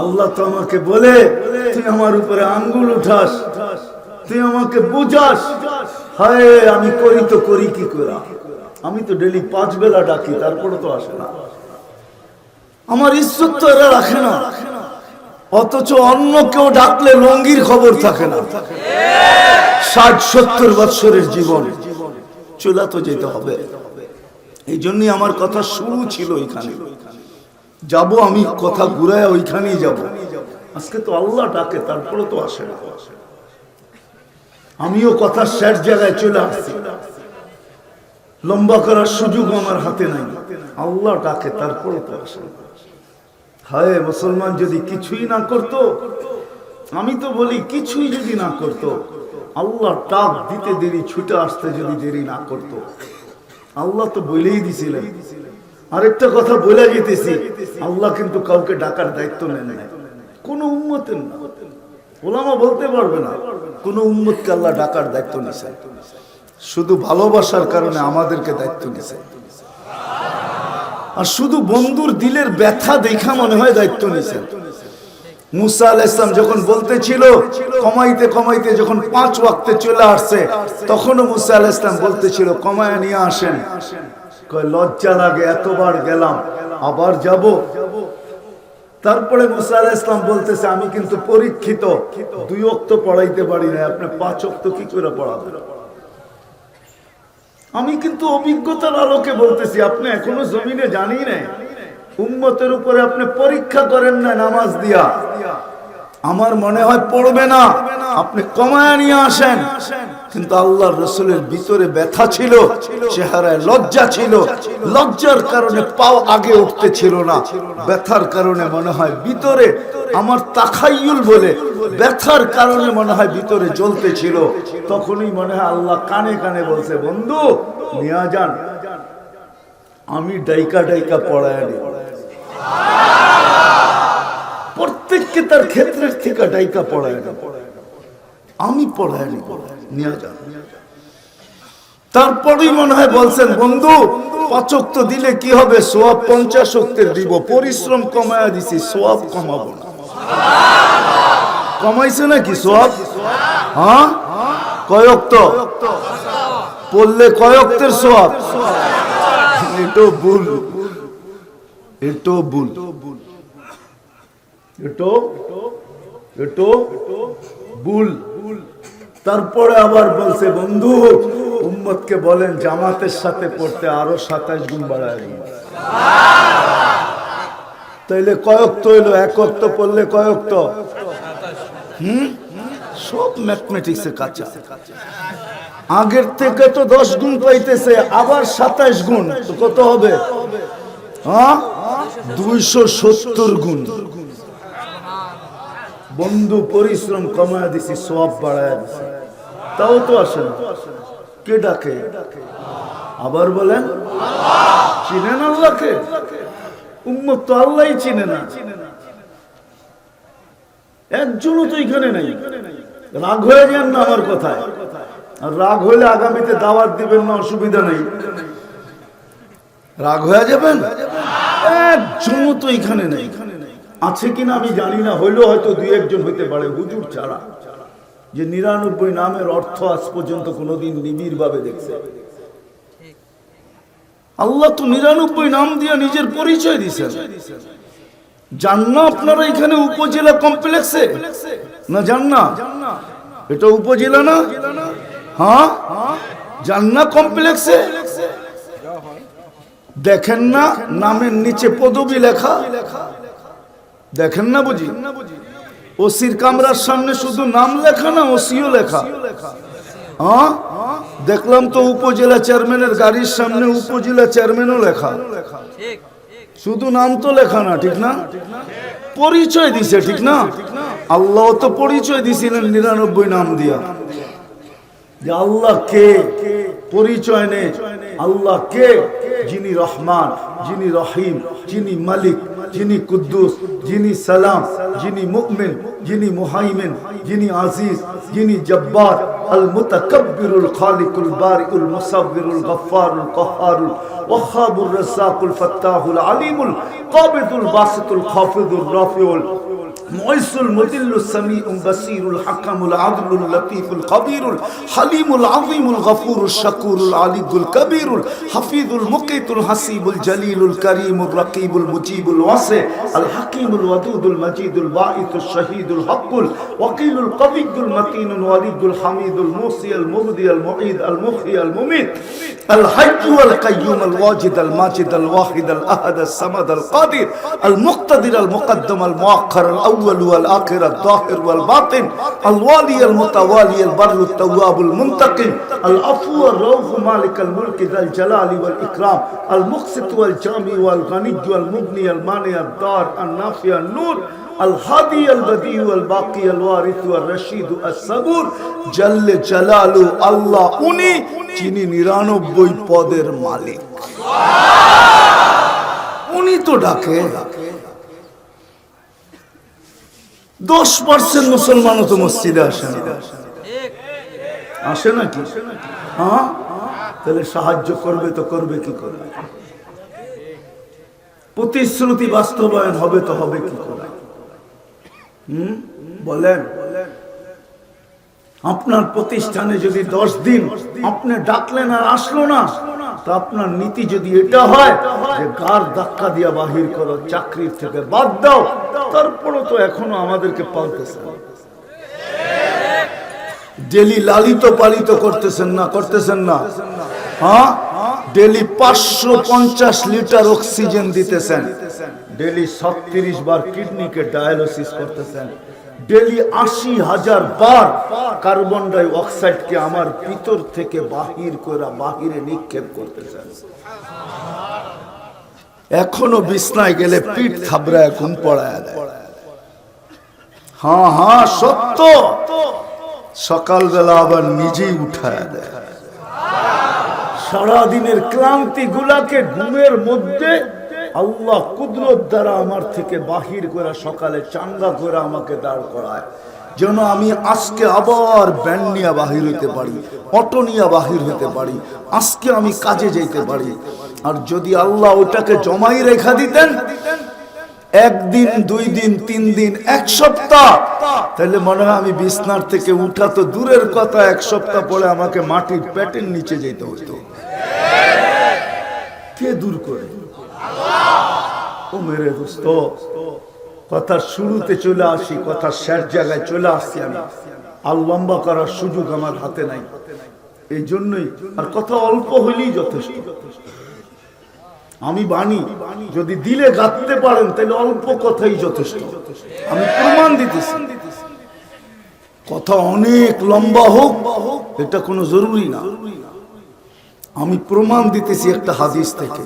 আল্লাহ তো আমাকে বলে, তুই আমার উপরে আঙ্গুল উঠাস, তুই আমাকে বুঝাস। হায়, আমি করি তো করি কি করে? আমি তো ডেলি পাঁচ বেলা ডাকি, তারপরে তো আসে না। আমার ইজ্জত তো এরা রাখে না। অথচ অন্য কেউ ডাকলে লঙ্গির খবর থাকে না। ষাট, সত্তর বৎসরের জীবন চুলা তো যেতে হবে। এই জন্যই আমার কথা শুরু ছিল এখানে। যাব আমি, কথা ঘুরায় ওইখানেই যাব। আজকে তো আল্লাহ ডাকে, তারপরে তো আসে আমিও কথা শেষ জায়গায় চলে আসছি। লম্বা করার সুযোগ আমার হাতে নাই। আল্লাহ ডাকে, তারপরে তো আসে হায়, মুসলমান যদি কিছুই না করত, আমি তো বলি কিছুই যদি না করত, আল্লাহ টাক দিতে দেরি, ছুটে আসতে যদি দেরি না করত। আল্লাহ তো বলেই দিছিলেন আরেকটা কথা বলে যেতেছি আল্লাহ কিন্তু কাউকে ডাকার দায়িত্ব নেন নাই। কোনো উন্মতের না। ওলামা বলতে পারবে না, কোনো উন্মতকে আল্লাহ ডাকার দায়িত্ব নিছে শুধু ভালোবাসার কারণে আমাদেরকে দায়িত্ব নিছে আর শুধু বন্ধুর দিলের ব্যথা দেখা মনে হয় দায়িত্ব নিছেন। মুসা আল ইসলাম যখন বলতেছিল, কমাইতে কমাইতে যখন পাঁচ ওয়াক্তে চলে আসছে, তখনও মুসা আল ইসলাম বলতেছিল, কমায় নিয়ে আসেন। লজ্জা লাগে, এতবার গেলাম, আবার যাব? তারপরে মুসা ইসলাম বলতেছে, আমি কিন্তু পরীক্ষিত, দুই অক্ত পড়াইতে পারি না আপনি পাঁচ অক্ত কি করে পড়াবেন? আমি কিন্তু অভিজ্ঞতার আলোকে বলতেছি, আপনি এখনও জমিনে জানি নাই, উম্মতের উপরে আপনি পরীক্ষা করেন না, নামাজ দিয়া। আমার মনে হয় পড়বে না। আপনি কমায় নিয়ে আসেন। কিন্তু আল্লাহ রসুলের ভিতরে ব্যথা ছিল, চেহারায় লজ্জা ছিল। লজ্জার কারণে পাও আগে উঠতে ছিল না। ব্যথার কারণে মনে হয় ভিতরে আমার তাখাইয়ুল বলে, ব্যথার কারণে মনে হয় ভিতরে জ্বলতে ছিল। তখনই মনে হয় আল্লাহ কানে কানে বলছে, বন্ধু, নিয়া যান। আমি ডাইকা ডাইকা পড়ায় নি প্রত্যেককে তার ক্ষেত্রের থেকে ডাইকা পড়ায় না। আমি পড়ায় নিয়ে যান। তারপরেই মনে হয় বলছেন, বন্ধু পাচক তো দিলে কি হবে? সোয়াব পঞ্চাশ অক্তের দিব। পরিশ্রম কমায় দিছি, সোয়াব কমাবো না। কমাইছে নাকি সোয়াব? হ্যাঁ? কয়ক্ত? পড়লে কয়ক্তের সোয়াব? এটো ভুল। এটো ভুল। তারপরে আবার বলছে, বন্ধু, উম্মতকে বলেন, জামাতের সাথে পড়তে আরও সাতাশ গুণ বাড়ায় তাইলে কয়ক্ত হইল একক্ত পড়লে কয়ক্ত হুম? সব ম্যাথমেটিক্সে কাঁচা। আগের থেকে তো দশ গুণ পাইতেছে, আবার সাতাশ গুণ, তো কত হবে? হ্যাঁ দুইশো সত্তর গুণ। বন্ধু পরিশ্রম কমায় দিছি, সব বাড়ায় দিছি। তাও তো আসে না। কে ডাকে? আবার বলেন, চিনেন আল্লাহকে? উম্মত তো আল্লাহই চিনে না। একজনও তো এখানে নাই। রাগ হয়ে যান না আমার কথায়। আর রাগ হলে আগামীতে দাওয়াত দিবেন না, অসুবিধা নেই। রাগ হয়ে যাবেন? একজনও তো এখানে নেই। আছে কিনা আমি জানি না, হইলেও হয়তো দুই একজন হইতে পারে, হুজুর ছাড়া। যে নিরানব্বই নামের অর্থ আজ পর্যন্ত কোনোদিন নিবিড় ভাবে দেখছে। আল্লাহ তো নিরানব্বই নাম দিয়ে নিজের পরিচয় দিছেন। জান্না আপনারা এখানে উপজেলা কমপ্লেক্সে? না জান্না এটা উপজেলা না? হ্যাঁ? জান্না কমপ্লেক্সে? দেখেন না, নামের নিচে পদবি লেখা। দেখেন না বুঝি? ওসির কামরার সামনে শুধু নাম লেখা না ওসিও লেখা? হ্যাঁ? দেখলাম তো উপজেলা চেয়ারম্যানের গাড়ির সামনে উপজেলা চেয়ারম্যানও লেখা। শুধু নাম তো লেখা না, ঠিক না? পরিচয় দিছে, ঠিক না? আল্লাহ তো পরিচয় দিছিলেন নিরানব্বই নাম দিয়া। যে আল্লাহ কে? পরিচয় নে আল্লাহ কে? যিনি রহমান, যিনি রহিম, যিনি মালিক। যিনি কুদ্দুস যিনি সালাম যিনি মুকমিন যিনি মুহাইমিন যিনি আজিজ যিনি জব্বার আল মুতাকাব্বিরুল খালিকুল বারিকুল মুসাব্বিরুল গফফারুল কহ্হারুল ওয়াহাবুর রাসাকুল ফাত্তাহুল আলিমুল কাবিদুল বাসিতুল খাফিদুর রাফিউল معز المذل السميع البصير الحكم العدل اللطيف الخبير الحليم العظيم الغفور الشكور العلي الكبير الحفيظ المقيت الحسيب الجليل الكريم الرقيب المجيب الواسع الحكيم الودود المجيد الباعث الشهيد الحق الوكيل القوي المتين الوليد الحميد الموصي المبدي المعيد المحيي المميت الحي والقيوم الواجد الماجد الواحد الاحد الصمد القادر المقتدر المقدم المؤخر الاول والاخر الظاهر والباطن الوالي المتوالي البر التواب المنتقم العفو الروح مالك الملك ذا الجلال والاكرام المقسط والجامع والغني والمغني المانع الدار النافع النور الهادي البديع الباقي الوارث والرشيد الصبور جل جلاله আল্লাহ উনি যিনি নিরানব্বই পদের মালিক উনি তো ডাকে দশ পার্সেন্ট মুসলমানও তো মসজিদে আসে না। আসে নাকি? হ্যাঁ? তাহলে সাহায্য করবে তো করবে কি করবে প্রতিশ্রুতি বাস্তবায়ন হবে তো হবে কি করে? বলেন। আপনার প্রতিষ্ঠানে যদি দশ দিন আপনি ডাকলেন আর আসলো না আপনার নীতি যদি এটা হয় যে গার ধাক্কা দিয়া বাহির করো, চাকরির থেকে বাদ দাও, তারপরও তো এখনও আমাদেরকে পালতেছে ডেলি লালিত পালিত করতেছেন না করতেছেন না। হ্যাঁ? ডেলি পাঁচশো পঞ্চাশ লিটার অক্সিজেন দিতেছেন। ডেলি ছত্রিশ বার কিডনিকে ডায়ালিসিস করতেছেন। ডেলি আশি হাজার বার কার্বন ডাই অক্সাইডকে আমার ভিতর থেকে বাহির করে বাহিরে নিক্ষেপ করতেছেন। এখনও বিছনায় গেলে পিঠ থাবড়ায় ঘুম পড়ায় দেয়। হ্যাঁ হ্যাঁ সত্য। সকালবেলা আবার নিজেই উঠায় দেয়। সারাদিনের ক্লান্তি গুলাকে ঘুমের মধ্যে আল্লাহ কুদরত দ্বারা আমার থেকে বাহির করে সকালে চাঙ্গা করে আমাকে দাঁড় করায়। যেন আমি আজকে আবার ব্যান নিয়ে বাহির হইতে পারি, অটো নিয়ে বাহির হইতে পারি, আজকে আমি কাজে যেতে পারি। আর যদি আল্লাহ ওটাকে জমাই রেখা দিতেন, একদিন, দুই দিন, তিন দিন, এক সপ্তাহ, তাহলে মনে হয় আমি বিছনার থেকে উঠা তো দূরের কথা, এক সপ্তাহ পরে আমাকে মাটির প্যাটের নিচে যেতে হতো। কে দূর করে? ও মেরে দোস্ত কথার শুরুতে চলে আসি কথার শেষ জায়গায় চলে আসছি আমি। আর লম্বা করার সুযোগ আমার হাতে নাই। এই জন্যই আর কথা অল্প হইলেই যথেষ্ট। আমি বাণী, যদি দিলে গাঁথতে পারেন, তাহলে অল্প কথাই যথেষ্ট। আমি প্রমাণ দিতেছি। কথা অনেক লম্বা হোক, এটা কোনো জরুরি না। আমি প্রমাণ দিতেছি একটা হাদিস থেকে।